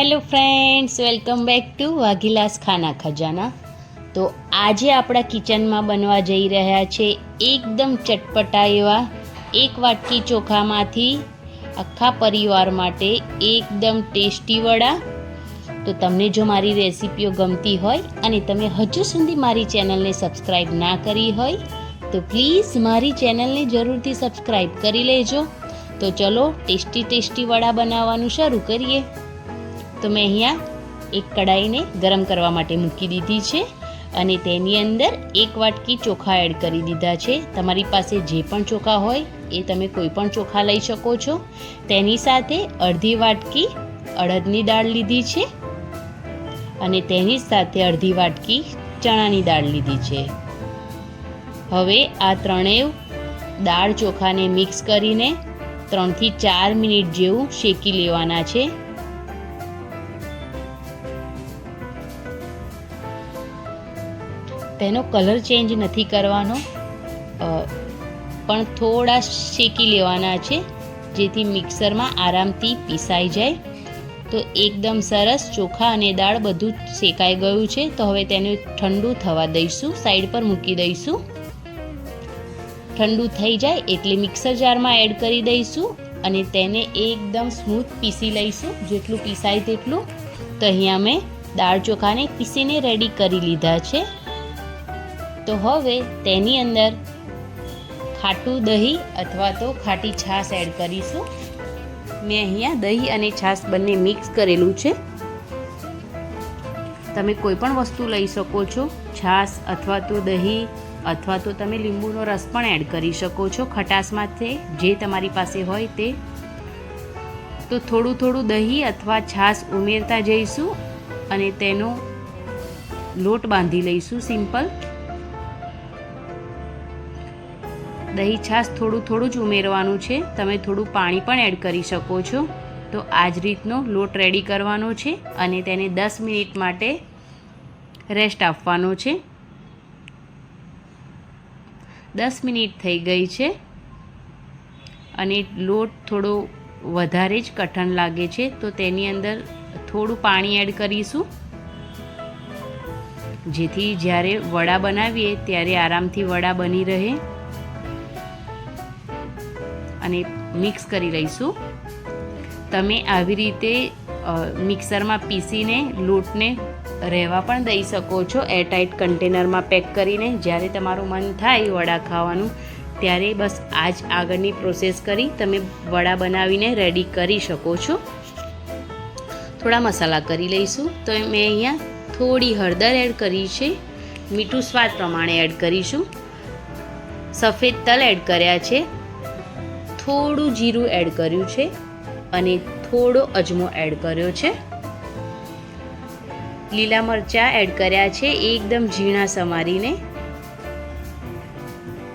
Hello friends welcome back to વાઘીલાસ ખાના ખજાના તો આજે આપણા કિચનમાં બનવા જઈ રહ્યા છે એકદમ ચટપટા એવા એક વાટકી ચોખામાંથી આખા પરિવાર માટે એકદમ ટેસ્ટી વડા. તો તમને જો મારી રેસિપીઓ ગમતી હોય અને તમે હજુ સુધી મારી ચેનલને સબસ્ક્રાઈબ ના કરી હોય, તો પ્લીઝ મારી ચેનલને જરૂરથી સબસ્ક્રાઈબ કરી લેજો. તો ચલો ટેસ્ટી ટેસ્ટી વડા બનાવવાનું શરૂ કરીએ. તો મેં અહીંયા એક કડાઈને ગરમ કરવા માટે મૂકી દીધી છે અને તેની અંદર એક વાટકી ચોખા એડ કરી દીધા છે. તમારી પાસે જે પણ ચોખા હોય એ તમે કોઈ પણ ચોખા લઈ શકો છો. તેની સાથે અડધી વાટકી અડદની દાળ લીધી છે અને તેની સાથે અડધી વાટકી ચણાની દાળ લીધી છે. હવે આ ત્રણેય દાળ ચોખાને મિક્સ કરીને ત્રણથી ચાર મિનિટ જેવું શેકી લેવાના છે. તેનો કલર ચેન્જ નથી કરવાનો. પણ થોડા શેકી લેવાના છે, જેથી મિક્સરમાં આરામથી પીસાઈ જાય. તો એકદમ સરસ ચોખા અને દાળ બધું શેકાઈ ગયું છે. તો હવે તેને ઠંડુ થવા દઈશું સાઈડ પર મૂકી દઈશું. ઠંડુ થઈ જાય એટલે મિક્સર જારમાં એડ કરી દઈશું અને તેને એકદમ સ્મૂથ પીસી લઈશું. જેટલું પીસાય તેટલું. તો અહીંયા મેં દાળ ચોખાને પીસીને રેડી કરી લીધા છે. તો હવે તેની અંદર ખાટું દહીં અથવા તો ખાટી છાશ એડ કરીશું. મેં અહીંયા દહીં અને છાશ બંને મિક્સ કરેલું છે. તમે કોઈ પણ વસ્તુ લઈ શકો છો, છાશ અથવા તો દહીં અથવા તો તમે લીંબુનો રસ પણ એડ કરી શકો છો ખટાશમાંથી, જે તમારી પાસે હોય તે. તો થોડું થોડું દહીં અથવા છાશ ઉમેરતા જઈશું અને તેનો લોટ બાંધી લઈશું સિમ્પલ. દહીં છાશ થોડું થોડું જ ઉમેરવાનું છે. તમે થોડું પાણી પણ એડ કરી શકો છો. તો આ જ રીતનો લોટ રેડી કરવાનો છે અને તેને દસ મિનિટ માટે રેસ્ટ આપવાનો છે. દસ મિનિટ થઈ ગઈ છે અને લોટ થોડો વધારે જ કઠણ લાગે છે. તો તેની અંદર થોડું પાણી એડ કરીશું. જેથી જ્યારે વડા બનાવીએ ત્યારે આરામથી વડા બની રહે. અને મિક્સ કરી લઈશું. તમે આવી રીતે મિક્સરમાં પીસીને, લોટને રહેવા પણ દઈ શકો છો. એરટાઇટ કન્ટેનરમાં પેક કરીને, જ્યારે તમારું મન થાય વડા ખાવાનું, ત્યારે બસ આ જ આગળની પ્રોસેસ કરી તમે વડા બનાવીને રેડી કરી શકો છો. થોડા મસાલા કરી લઈશું. તો મેં અહીંયા થોડી હળદર એડ કરી છે. મીઠું સ્વાદ પ્રમાણે એડ કરીશું. સફેદ તલ એડ કર્યા છે. થોડું જીરું એડ કર્યું છે અને થોડો અજમો એડ કર્યો છે. લીલા મરચાં એડ કર્યા છે એકદમ ઝીણા સમારીને.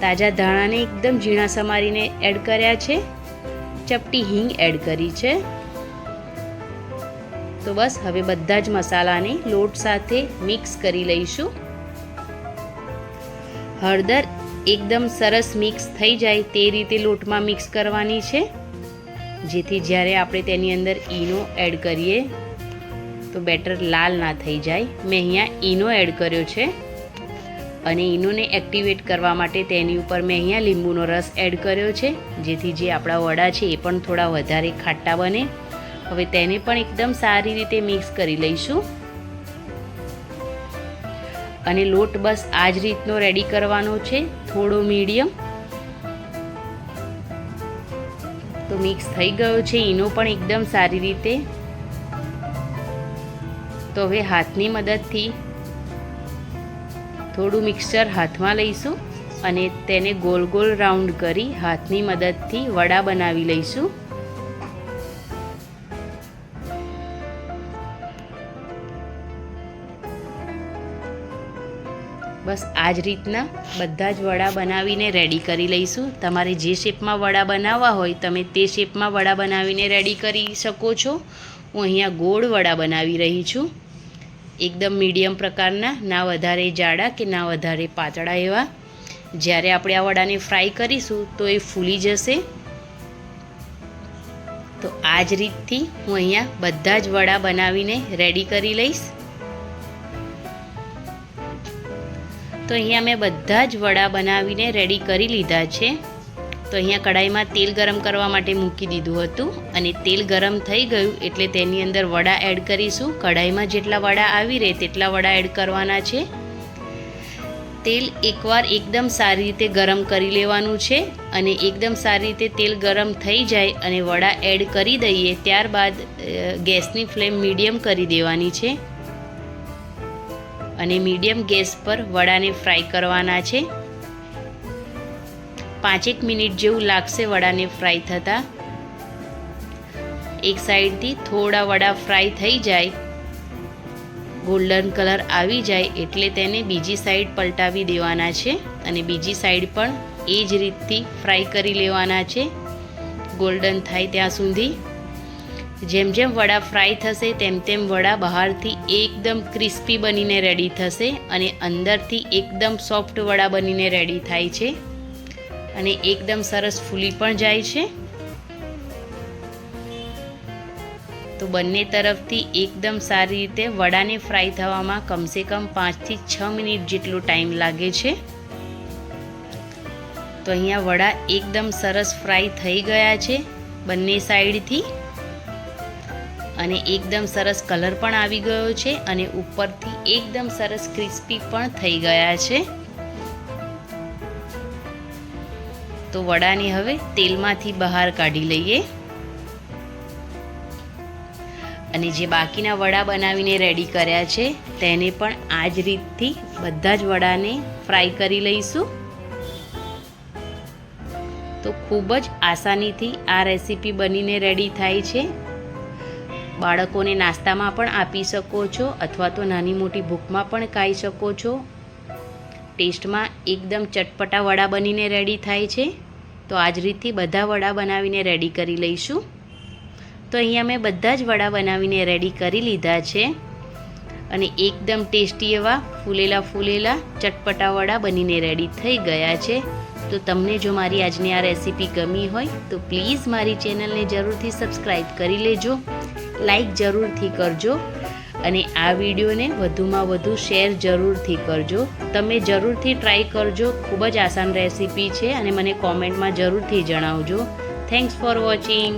તાજા ધાણાને એકદમ ઝીણા સમારીને એડ કર્યા છે. ચપટી હિંગ એડ કરી છે. તો બસ હવે બધા જ મસાલાને લોટ સાથે મિક્સ કરી લઈશું. હળદર એકદમ સરસ મિક્સ થઈ જાય તે રીતે લોટમાં મિક્સ કરવાની છે. જેથી જ્યારે આપણે તેની અંદર ઈનો એડ કરીએ, તો બેટર લાલ ના થઈ જાય. મેં અહીંયા ઈનો એડ કર્યો છે. અને ઈનોને એક્ટિવેટ કરવા માટે તેની ઉપર મેં અહીંયા લીંબુનો રસ એડ કર્યો છે. જેથી જે આપણા વડા છે એ પણ થોડા વધારે ખાટા બને. હવે તેને પણ એકદમ સારી રીતે મિક્સ કરી લઈશું. અને લોટ બસ આ જ રીતનો રેડી કરવાનો છે. થોડો મીડિયમ તો મિક્સ થઈ ગયો છે. ઈનો પણ એકદમ સારી રીતે. તો હવે હાથની મદદથી થોડું મિક્સચર હાથમાં લઈશું અને તેને ગોલ ગોલ રાઉન્ડ કરી હાથની મદદથી વડા બનાવી લઈશું. બસ આ જ રીતના બધા જ વડા બનાવીને રેડી કરી લઈશું. તમારે જે શેપમાં વડા બનાવવા હોય તમે તે શેપમાં વડા બનાવીને રેડી કરી શકો છો. હું અહીંયા ગોળ વડા બનાવી રહી છું. એકદમ મીડિયમ પ્રકારના, ના વધારે જાડા કે ના વધારે પાતળા એવા. જ્યારે આપણે આ વડાને ફ્રાય કરીશું તો એ ફૂલી જશે. તો આ જ રીતથી હું અહીંયા બધા જ વડા બનાવીને રેડી કરી લઈશ. તો અહીંયા મેં બધા જ વડા બનાવીને રેડી કરી લીધા છે. તો અહીંયા કઢાઈમાં તેલ ગરમ કરવા માટે મૂકી દીધું હતું અને તેલ ગરમ થઈ ગયું એટલે તેની અંદર વડા એડ કરીશું. કઢાઈમાં જેટલા વડા આવી રહે તેટલા વડા એડ કરવાના છે. તેલ એકવાર એકદમ સારી રીતે ગરમ કરી લેવાનું છે અને એકદમ સારી રીતે તેલ ગરમ થઈ જાય અને વડા એડ કરી દઈએ ત્યારબાદ ગેસની ફ્લેમ મીડિયમ કરી દેવાની છે. અને મીડિયમ ગેસ પર વડાને ફ્રાય કરવાના છે. પાંચેક મિનિટ જેવું લાગશે વડાને ફ્રાય થતાં. એક સાઈડથી થોડા વડા ફ્રાય થઈ જાય. ગોલ્ડન કલર આવી જાય એટલે તેને બીજી સાઈડ પલટાવી દેવાના છે અને બીજી સાઈડ પણ એ જ રીતથી ફ્રાય કરી લેવાના છે. ગોલ્ડન થાય ત્યાં સુધી. જેમ જેમ વડા ફ્રાય થશે, તેમ તેમ વડા બહારથી એકદમ ક્રિસ્પી બનીને રેડી થશે અને અંદરથી એકદમ સોફ્ટ વડા બનીને રેડી થાય છે. અને એકદમ સરસ ફૂલી પણ જાય છે. તો બંને તરફથી એકદમ સારી રીતે વડાને ફ્રાય થવામાં કમસે કમ પાંચથી છ મિનિટ જેટલો ટાઈમ લાગે છે. તો અહીંયા વડા એકદમ સરસ ફ્રાય થઈ ગયા છે બંને સાઈડથી અને એકદમ સરસ કલર પણ આવી ગયો છે અને ઉપરથી એકદમ સરસ ક્રિસ્પી પણ થઈ ગયા છે. તો વડાને હવે તેલમાંથી બહાર કાઢી લઈએ. અને જે બાકીના વડા બનાવીને રેડી કર્યા છે, તેને પણ આ જ રીતથી બધા જ વડાને ફ્રાય કરી લઈશું. તો ખૂબ જ આસાનીથી આ રેસીપી બનીને રેડી થાય છે. બાળકોને નાસ્તામાં પણ આપી શકો છો અથવા તો નાની મોટી ભૂખમાં પણ ખાઈ શકો છો. ટેસ્ટમાં એકદમ ચટપટા વડા બનીને રેડી થાય છે. તો આ જ રીતથી બધા વડા બનાવીને રેડી કરી લઈશું. તો અહીંયા મેં બધા જ વડા બનાવીને રેડી કરી લીધા છે. અને એકદમ ટેસ્ટી એવા ફૂલેલા ફૂલેલા ચટપટા વડા બનીને રેડી થઈ ગયા છે. તો તમને જો મારી આજની આ રેસીપી ગમી હોય તો પ્લીઝ મારી ચેનલને જરૂરથી સબસ્ક્રાઈબ કરી લેજો. લાઈક જરૂરથી કરજો અને આ વિડીયોને વધુમાં વધુ શેર જરૂરથી કરજો. તમે જરૂરથી ટ્રાય કરજો. ખૂબ જ આસાન રેસીપી છે અને મને કોમેન્ટમાં જરૂરથી જણાવજો. Thanks for watching